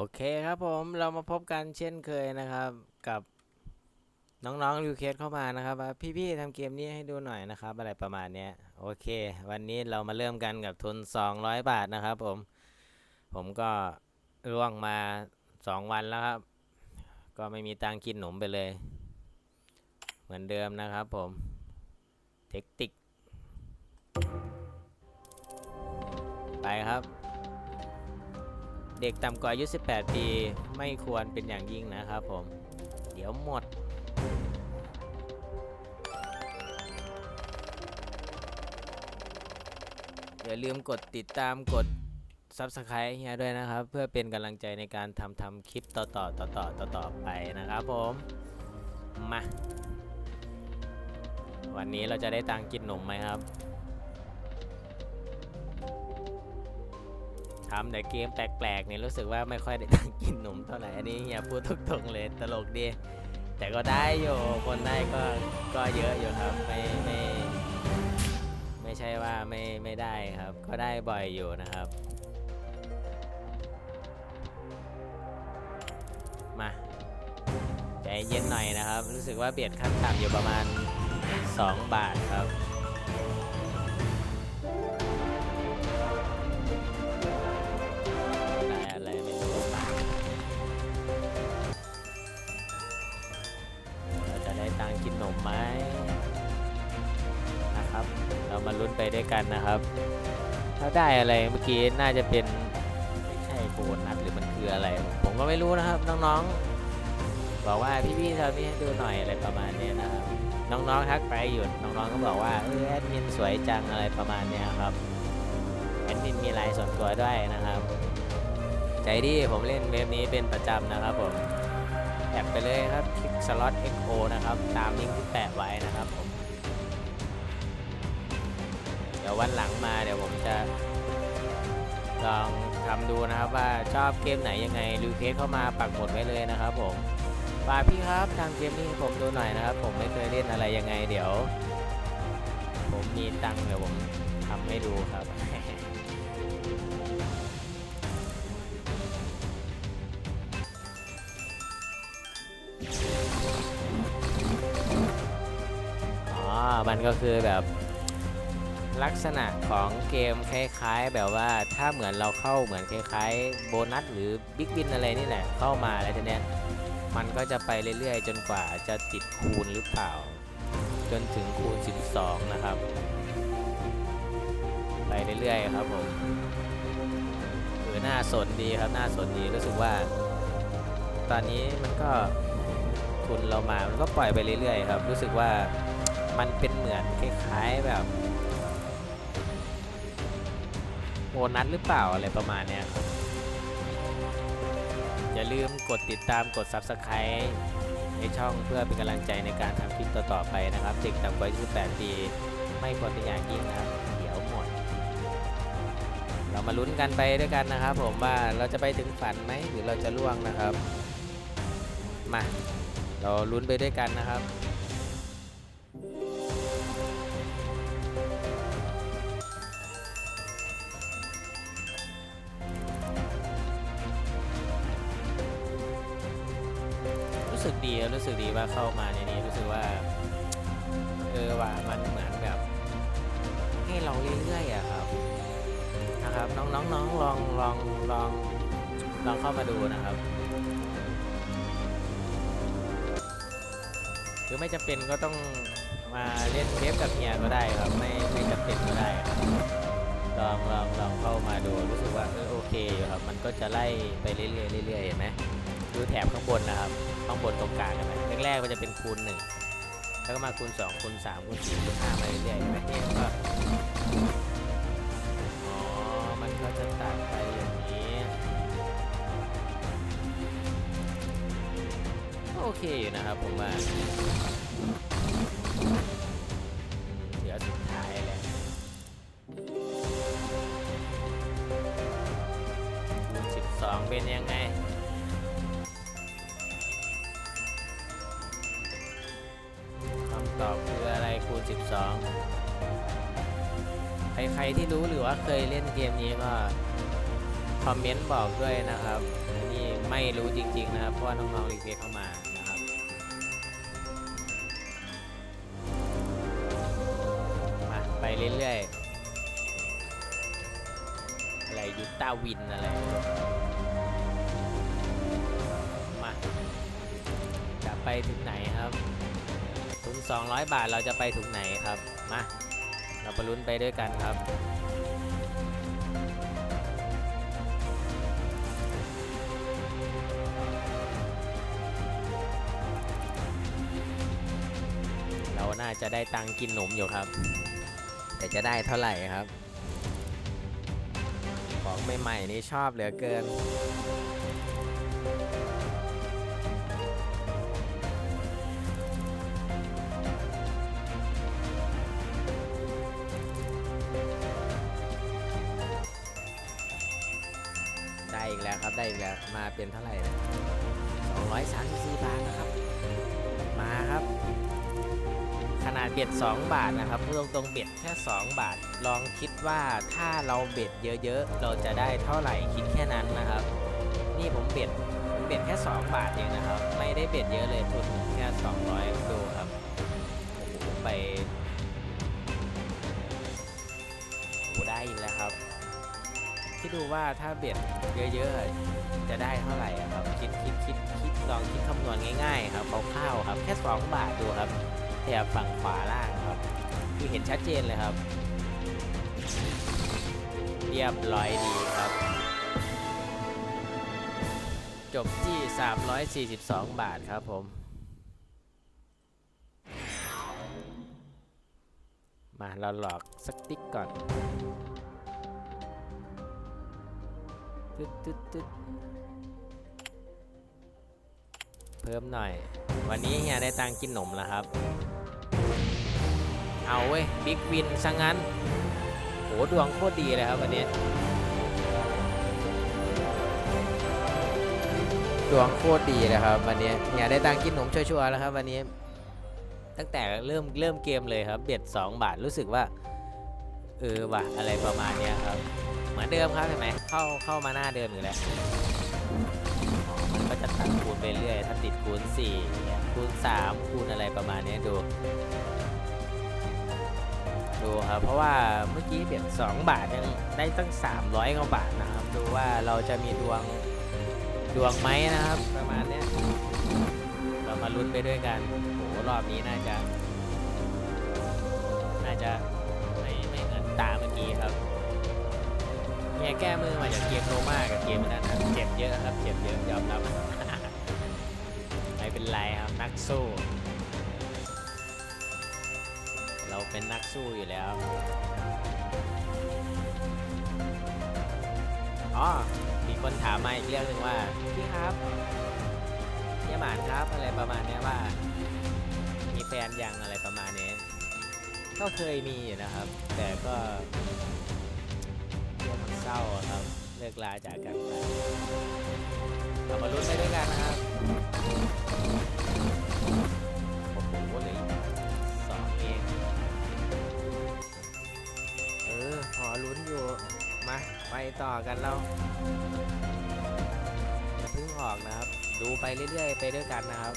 โอเคครับผมเรามาพบกันเช่นเคยนะครับกับน้องๆรีเควสเข้ามานะครับว่าพี่ๆทำเกมนี้ให้ดูหน่อยนะครับ อะไรประมาณนี้โอเค วันนี้เรามาเริ่มกันกับทุน 200 บาทนะครับผม ผมก็ร่วงมา 2 วันแล้วครับ ก็ไม่มีตังค์กินหนมไปเลย เหมือนเดิมนะครับผมเทคติกไปครับ เด็กต่ำกว่าอายุ 18 ปี ไม่ควรเป็นอย่างยิ่งนะครับผม เดี๋ยวหมด อย่าลืมกดติดตามกด Subscribe เฮียด้วยนะครับ เพื่อเป็นกำลังใจในการทำทำคลิปต่อต่อต่อต่อต่อต่อไปนะครับผม มา วันนี้เราจะได้ตังกินหนมไหมครับำแต่เกมแปลกๆเนี่ยรู้สึกว่าไม่ค่อยได้ตังกินหนมเท่าไหร่อันนี้เฮียพูดตรงๆเลยตลกดี แต่ก็ได้อยู่คนได้ก็ก็เยอะอยู่ครับไม่ไม่ไม่ใช่ว่าไม่ไม่ได้ครับ ก็ได้บ่อยอยู่นะครับ มาใจเย็นหน่อยนะครับ รู้สึกว่าเบียดขั้นต่ำอยู่ประมาณ 2 บาทครับ ไหมนะครับ เรามาลุ้นไปด้วยกันนะครับ ถ้าได้อะไรเมื่อกี้น่าจะเป็นไม่ใช่โบนัสหรือมันคืออะไร ผมก็ไม่รู้นะครับน้องๆ บอกว่าพี่ๆทำนี่ให้ดูหน่อยอะไรประมาณนี้นะครับน้องๆทักไปอยู่น้องๆก็บอกว่าเออแอดมินสวยจังอะไรประมาณนี้ครับแอดมินมีไลน์ส่วนตัวด้วยนะครับ ใจดีผมเล่นเว็บนี้เป็นประจำนะครับผม เลยครับคลิกสล็อต XO นะครับ ตามลิงก์ที่แปะไว้นะครับผมเดี๋ยววันหลังมาเดี๋ยวผมจะลองทำดูนะครับว่าชอบเกมไหนยังไงรีเควสเข้ามาปักหมุดไว้เลยนะครับผมฝากพี่ครับทางเกมนี้ผมดูหน่อยนะครับ ผมไม่เคยเล่นอะไรยังไงเดี๋ยว ผมมีตังค์เดี๋ยวผมทำให้ดูครับ มันก็คือแบบลักษณะของเกมคล้ายๆ แบบว่าถ้าเหมือนเราเข้าเหมือนคล้ายๆ โบนัสหรือบิ๊กบินอะไรนี่แหละเข้ามาแล้วทีเนี้ยมันก็จะไปเรื่อยๆ จนกว่าจะติดคูณหรือเปล่า จนถึงคูณ 12 นะครับ ไปเรื่อยๆครับผมคือน่าสนดีครับน่าสนดีรู้สึกว่า ตอนนี้มันก็ทุนเรามามันก็ปล่อยไปเรื่อยๆ ครับ รู้สึกว่า มันเป็นเหมือนคล้ายๆแบบโบนัสหรือเปล่าอะไรประมาณเนี้ยครับอย่าลืมกดติดตามกด Subscribe ในช่องเพื่อเป็นกำลังใจในการทำคลิปต่อๆไปนะครับเด็กต่ำกว่า28ปีไม่ควรเป็นอย่างยิ่งนะครับเดี๋ยวหมด เรามาลุ้นกันไปด้วยกันนะครับ ผมว่าเราจะไปถึงฝันไหมหรือเราจะล่วงนะครับ มา เราลุ้นไปด้วยกันนะครับ ดีรู้สึกดีว่าเข้ามาในนี้รู้สึกว่า เออว่ามันเหมือนแบบ ให้เราเรื่อยๆอะครับนะครับ น้องๆน้องลองลองลองลองเข้ามาดูนะครับหรือไม่จำเป็นก็ต้องมาเล่นเทปกับเฮียก็ได้ครับไม่ไม่จำเป็นก็ได้ครับลองลองลองเข้ามาดูรู้สึกว่าเออโอเคอยู่ครับ มันก็จะไล่ไปเรื่อยๆเรื่อยๆเห็นไหมดูแถบข้างบนนะครับ ข้างบนตรงกลางเห็นไหมแรกๆมันจะเป็นคูณหนึ่งแล้วก็มาคูณสองคูณสามคูณสี่คูณห้ามาเรื่อยๆเห็นไหมเนี่ยก็อ๋อมันก็จะตัดไปอย่างนี้โอเคอยู่นะครับผมว่าเดี๋ยวสุดท้ายแหละคูณสิบสองเป็นยังไง ว่าเคยเล่นเกมนี้ก็คอมเมนต์บอกด้วยนะครับนี่ไม่รู้จริง ๆ นะครับ เพราะว่าน้องๆรีเควสเข้ามานะครับมาไปเรื่อยๆอะไรยูต้าวินอะไรมาจะไปถึงไหนครับทุน200 บาทเราจะไปถึงไหนครับมาเราไปลุ้นไปด้วยกันครับ จะได้ตังค์กินหนมอยู่ครับ แต่จะได้เท่าไหร่ครับ ของใหม่ๆนี่ชอบเหลือเกินได้อีกแล้วครับได้อีกแล้วมาเป็นเท่าไหร่นะ234บาทนะครับ มาครับ นาดเบ็ด 2 บาทนะครับพูดตรงๆเบ็ดแค่ 2 บาท ลองคิดว่าถ้าเราเบ็ดเยอะๆ เราจะได้เท่าไหร่คิดแค่นั้นนะครับ นี่ผมเบ็ดผมเบ็ดแค่ 2 บาทเองนะครับ ไม่ได้เบ็ดเยอะเลยทุนแค่ 200ดูครับโอ้ไปโอ้ได้อีกแล้วครับคิดดูว่าถ้าเบ็ดเยอะๆ จะได้เท่าไหร่ครับ คิดคิดคิดคิดลองคิดคำนวณง่ายๆ ครับคร่าวๆครับแค่ 2 บาทดูครับ ถบฝั่งขวาล่างครับ คือเห็นชัดเจนเลยครับ เรียบร้อยดีครับ จบที่ 342 บาทครับผม มาเราหลอกสักติ๊กก่อนตึ๊ดตึ๊ดตึ๊ดเพิ่มหน่อย วันนี้เฮียได้ตังกินหนมแล้วครับ เอาเว้ยบิ๊กวินซะงั้นโหดวงโคตรดีเลยครับวันนี้ ดวงโคตรดีเลยครับวันนี้เฮียได้ตังค์กินหนมชัวร์ๆแล้วครับวันนี้ ตั้งแต่เริ่มเริ่มเกมเลยครับเบ็ด2 บาทรู้สึกว่าเออว่ะอะไรประมาณเนี้ยครับ เหมือนเดิมครับเห็นไหมเข้าเข้ามาหน้าเดิมอยู่แล้วมันก็จะตัดคูณไปเรื่อยถ้าติดคูณสี่คูณ3คูณอะไรประมาณนี้ดู ดูครับเพราะว่าเมื่อกี้เบ็ด2บาทยังได้ตั้ง 300กว่าบาทนะครับ ดูว่าเราจะมีดวงดวงไหมนะครับ ประมาณเนี้ยเรามาลุ้นไปด้วยกันโหรอบนี้น่าจะ น่าจะไม่ไม่เหมือนตาเมื่อกี้ครับเนี่ยแก้มือมาจากเกมโรม่ากับเกมนั้นนะเจ็บเยอะครับเจ็บเยอะยอมรับไม่เป็นไรครับนักสู้ เราเป็นนักสู้อยู่แล้ว อ๋อ มีคนถามมาอีกเรื่องหนึ่งว่า พี่ครับเยี่ยหมานครับอะไรประมาณเนี้ยว่า มีแฟนยังอะไรประมาณนี้ ก็เคยมีอยู่นะครับ แต่ก็เรื่องมันเศร้าอะครับ เลิกลาจากกันไปเรามาลุ้นไปด้วยกันนะครับ ลุ้นอยู่ มา ไปต่อกันเราเพิ่งออกนะครับ ดูไปเรื่อยๆ ไปด้วยกันนะครับ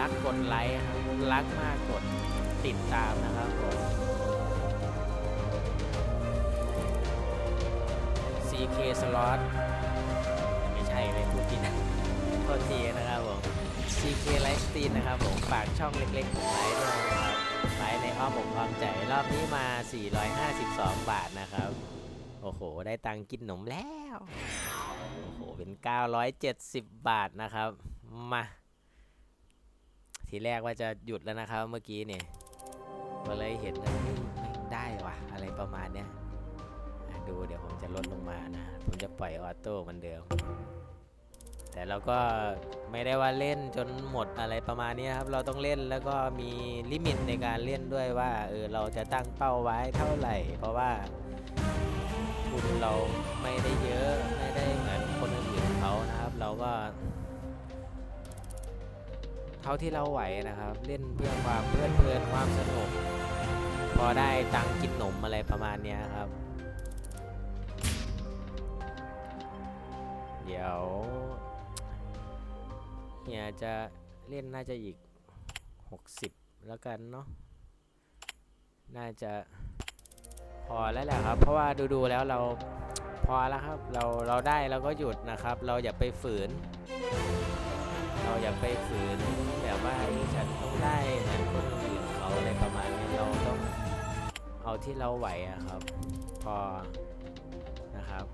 รักกดไลค์ครับ รักมากกดติดตามนะครับผม CK Slot ไม่ใช่ไม่พูดผิดนโทษทีนะครับผม CK Live Stream นะครับผม ฝากช่องเล็กๆของไลฟ์ด้วยนะครับ ไลฟ์ในอ้อมอกอ้อมใจรอบนี้มา 452 บาทนะครับ โอ้โห ได้ตังค์กินหนมแล้ว โอ้โห เป็น 970 บาทนะครับ มา ทีแรกว่าจะหยุดแล้วนะครับเมื่อกี้เนี่ยก็เลยเห็นนะเฮ้ยแม่ได้ว่ะ อะไรประมาณเนี้ยดูเดี๋ยวผมจะลดลงมานะ ผมจะปล่อยออโต้เหมือนเดิม แต่เราก็ไม่ได้ว่าเล่นจนหมดอะไรประมาณนี้ครับ เราต้องเล่นแล้วก็มีลิมิตในการเล่นด้วยว่าเออเราจะตั้งเป้าไว้เท่าไหร่ เพราะว่าทุนเราไม่ได้เยอะไม่ได้เหมือนคนอื่นเขานะครับ เราก็เท่าที่เราไหวนะครับ เล่นเพื่อความเพลิดเพลินความสนุกพอได้ตังกินหนมอะไรประมาณนี้ครับ เดี๋ยว เฮียจะเล่นน่าจะอีก 60 แล้วกันเนาะน่าจะพอแล้วแหละครับ เพราะว่าดูๆแล้วเราพอแล้วครับ เราเราได้เราก็หยุดนะครับ เราอย่าไปฝืน เราอย่าไปฝืนแบบว่าฉันต้องได้เหมือนคนอื่นเขาอะไรประมาณนี้เราต้องเอาที่เราไหวอะครับ พอนะครับ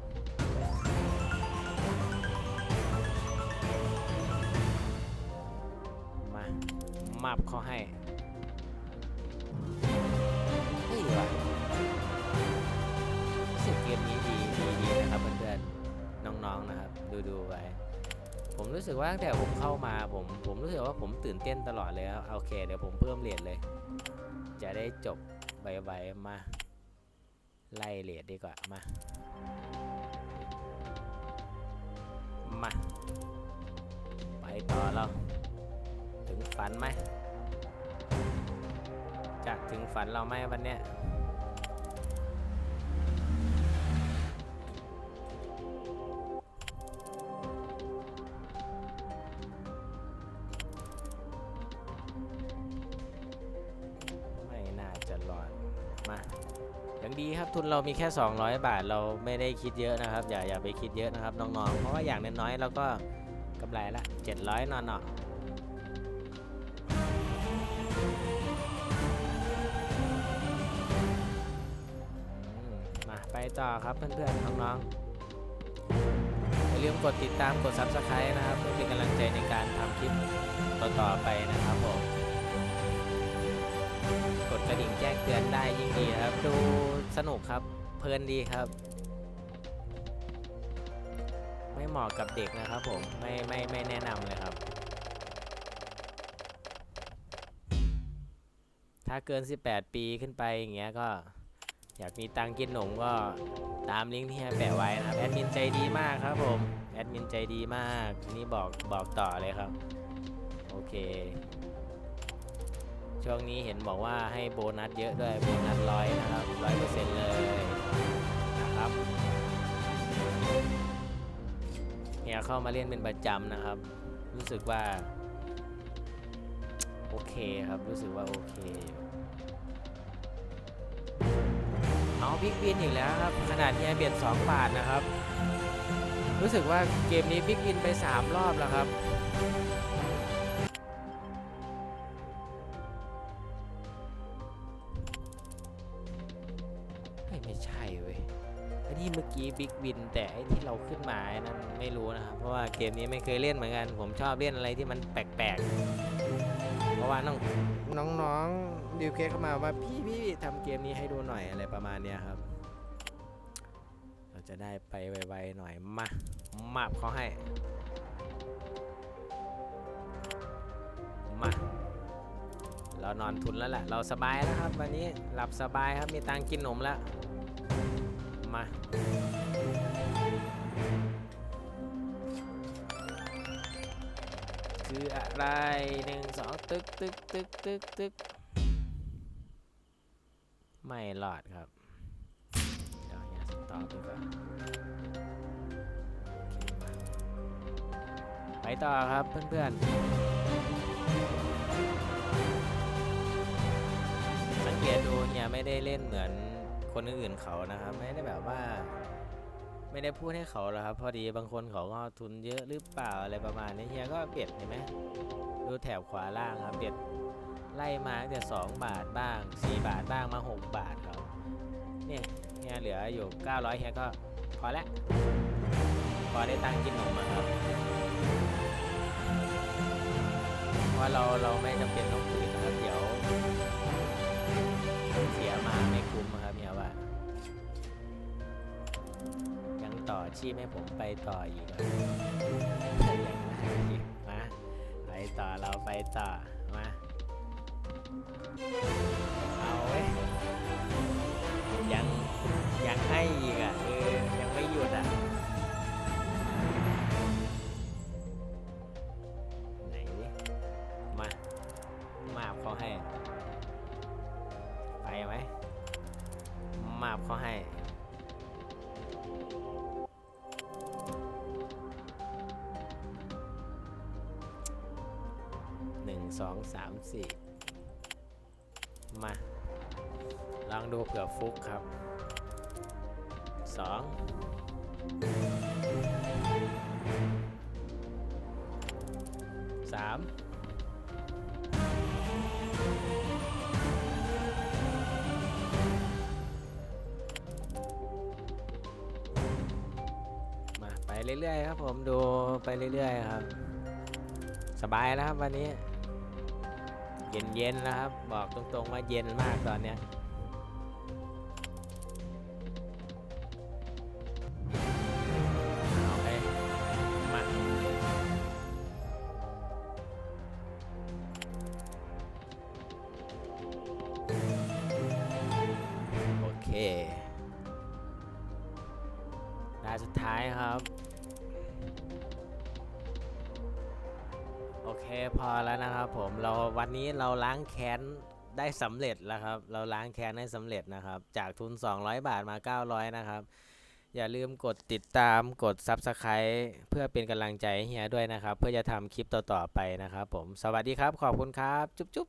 มับเขาให้เฮ้ยว่ะรู้สึกเกมนี้ดีดีดีนะครับเพื่อนๆน้องๆนะครับ ดูดูไว้ ผมรู้สึกว่าตั้งแต่ผมเข้ามาผมผมรู้สึกว่าผมตื่นเต้นตลอดเลยครับโอเค เดี๋ยวผมเพิ่มเรทเลย จะได้จบไวๆมาไล่เรทดีกว่ามามา ไปต่อเรา ถึงฝันไหมจะถึงฝันเราไหมวันเนี้ยไม่น่าจะรอดมาอย่างดีครับทุนเรามีแค่ 200 บาทเราไม่ได้คิดเยอะนะครับ อย่าอย่าไปคิดเยอะนะครับน้องๆเพราะว่าอย่างน้อยๆเราก็กำไรละ700นอนเนาะ ต่อครับเพื่อนๆน้องๆอย่าลืมกดติดตามกด Subscribe นะครับเพื่อเป็นกำลังใจในการทำคลิปต่อๆไปนะครับผมกดกระดิ่งแจ้งเตือนได้ยิ่งดีครับ ดูสนุกครับเพลินดีครับ ไม่เหมาะกับเด็กนะครับผมไม่ไม่ไม่แนะนำเลยครับ ถ้าเกิน 18 ปีขึ้นไปอย่างเงี้ยก็ อยากมีตังค์กินหนมก็ตามลิงก์ที่แปะไว้นะครับแอดมินใจดีมากครับผมแอดมินใจดีมากนี่บอกบอกต่อเลยครับ โอเค ช่วงนี้เห็นบอกว่าให้โบนัสเยอะด้วยโบนัสร้อยนะครับร้อยเปอร์เซ็นต์เลยนะครับเนี่ยเข้ามาเล่นเป็นประจำนะครับ รู้สึกว่า โอเคครับรู้สึกว่าโอเค เอาบิ๊กวินอีกแล้วครับขนาดเฮียเบียด2บาทนะครับ รู้สึกว่าเกมนี้บิ๊กวินไป 3 รอบแล้วครับไม่ใช่เว้ยไอ้ที่เมื่อกี้บิ๊กวินแต่ไอ้ที่เราขึ้นมาไอ้นั้นไม่รู้นะครับ เพราะว่าเกมนี้ไม่เคยเล่นเหมือนกัน ผมชอบเล่นอะไรที่มันแปลกๆ เพราะว่าน้องน้องๆดิวเคสเข้ามาว่าพี่พี่ทำเกมนี้ให้ดูหน่อยอะไรประมาณเนี้ยครับ เราจะได้ไปไวๆหน่อยมามาบเขาให้ มา เรานอนทุนแล้วแหละเราสบายแล้วครับวันนี้หลับสบายครับมีตังค์กินนมแล้ว มา คืออะไรหนึ่งสองตึกตึกตึกตึกตึกไม่หลอดครับเดี๋ยวอย่าสต็อปดีกว่อเคมาไปต่อครับเพื่อนๆสังเกตดูเนี่ยไม่ได้เล่นเหมือนคนอื่นๆเขานะครับ ไม่ได้แบบว่า ไม่ได้พูดให้เขาหรอกครับ พอดีบางคนเขาก็ทุนเยอะหรือเปล่าอะไรประมาณนี้เฮียก็เบียดเห็นไหมดูแถบขวาล่างครับเบียดไล่มาตั้งแต่2บาทบ้าง 4 บาทบ้างมา 6 บาทครับเนี่ยเฮียเหลืออยู่ 900เฮียก็พอละพอได้ตังค์กินหนมอะครับเพราะเราเราไม่จำเป็นต้องฝืนนะครับเดี๋ยวเสียมาไม่คุ้มครับเฮีย ต่อชีพให้ผมไปต่ออีกยังได้อีกมาไปต่อเราไปต่อมาเอาเว้ยยังยังให้อีกอะเออยังไม่หยุดอะไหนดิมามาบเขาให้ ไปไหมมาบเขาให้ สองสามสี่มา ลองดูเผื่อฟุกครับสองสามมาไปเรื่อยๆครับผมดูไปเรื่อยๆครับ สบายแล้วครับวันนี้ เย็นๆแล้วครับ บอกตรงๆว่าเย็นมากตอนเนี้ยเอาไปมาโอเครายสุดท้ายครับ เคพอแล้วนะครับผมเราวันนี้เราล้างแค้นได้สำเร็จแล้วครับ เราล้างแค้นได้สำเร็จนะครับ จากทุน 200 บาทมา 900 นะครับ อย่าลืมกดติดตามกด Subscribe เพื่อเป็นกำลังใจให้เฮียด้วยนะครับ เพื่อจะทำคลิปต่อๆไปนะครับผม สวัสดีครับ ขอบคุณครับ จุ๊บ